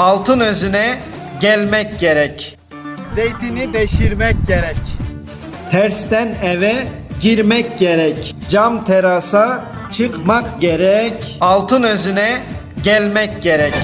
Altın özüne gelmek gerek. Zeytini deşirmek gerek. Tersten eve girmek gerek. Cam terasa çıkmak gerek. Altın özüne gelmek gerek.